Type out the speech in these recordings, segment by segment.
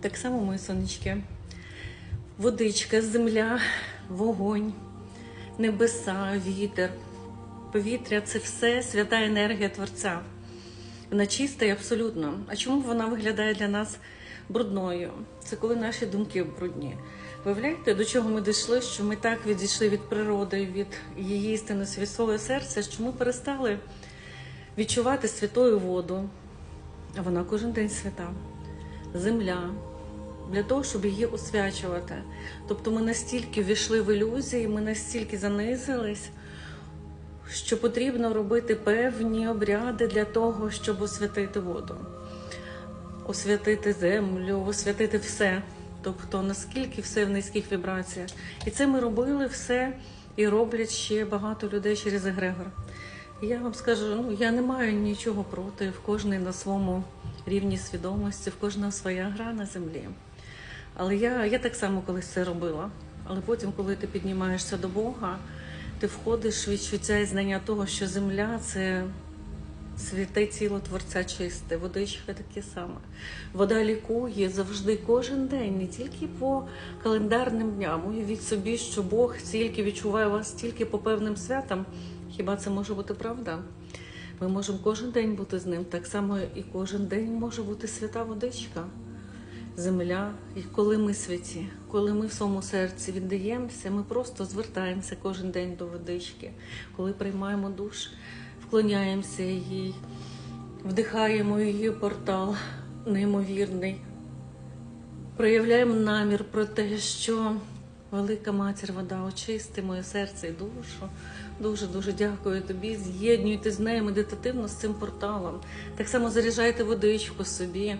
Так само, мої сонечки. Водичка, земля, вогонь, небеса, вітер, повітря це все свята енергія Творця. Вона чиста і абсолютно. А чому вона виглядає для нас брудною? Це коли наші думки брудні. Виявляєте, до чого ми дійшли, що ми так відійшли від природи, від її істини святого серця, що ми перестали відчувати святою воду, а вона кожен день свята, земля, для того, щоб її освячувати. Тобто ми настільки ввійшли в ілюзії, ми настільки занизились, що потрібно робити певні обряди для того, щоб освятити воду, освятити землю, освятити все. Тобто наскільки все в низьких вібраціях. І це ми робили все і роблять ще багато людей через егрегор. Я вам скажу, ну я не маю нічого проти, в кожний на своєму рівні свідомості, в кожного своя гра на землі. Але я, я так само колись це робила. Але потім, коли ти піднімаєшся до Бога, ти входиш в відчуття і знання того, що земля це святе тіло Творця чисте, водичка таке саме. Вода лікує завжди кожен день, не тільки по календарним дням. Уявіть собі, що Бог тільки відчуває вас тільки по певним святам. Хіба це може бути правда? Ми можемо кожен день бути з ним. Так само і кожен день може бути свята водичка, земля. І коли ми святі, коли ми в своєму серці віддаємося, ми просто звертаємося кожен день до водички, коли приймаємо душ, вклоняємося їй, вдихаємо її портал неймовірний, проявляємо намір про те, що велика матір вода очисти моє серце і душу. Дуже дуже дякую тобі. З'єднуйте з нею медитативно з цим порталом. Так само заряджайте водичку собі.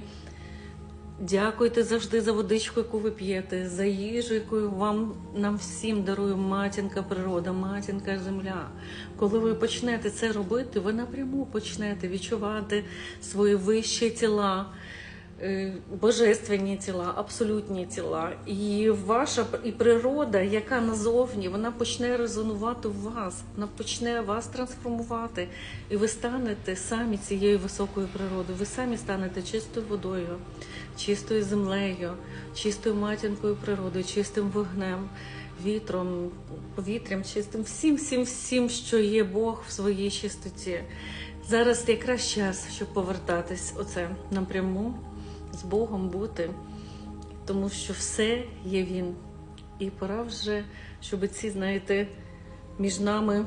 Дякуйте завжди за водичку, яку ви п'єте, за їжу, яку вам нам всім дарує матінка природа, матінка земля. Коли ви почнете це робити, ви напряму почнете відчувати свої вищі тіла, божественні тіла, абсолютні тіла. І ваша і природа, яка назовні, вона почне резонувати в вас, вона почне вас трансформувати, і ви станете самі цією високою природою. Ви самі станете чистою водою, чистою землею, чистою матінкою природою, чистим вогнем. Вітром, повітрям, чистим, всім, всім, всім, що є Бог в своїй чистоті. Зараз якраз час, щоб повертатись оце напряму з Богом бути, тому що все є Він. І пора вже, щоб ці, знаєте, між нами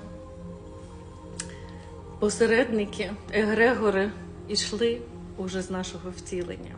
посередники, егрегори йшли уже з нашого втілення.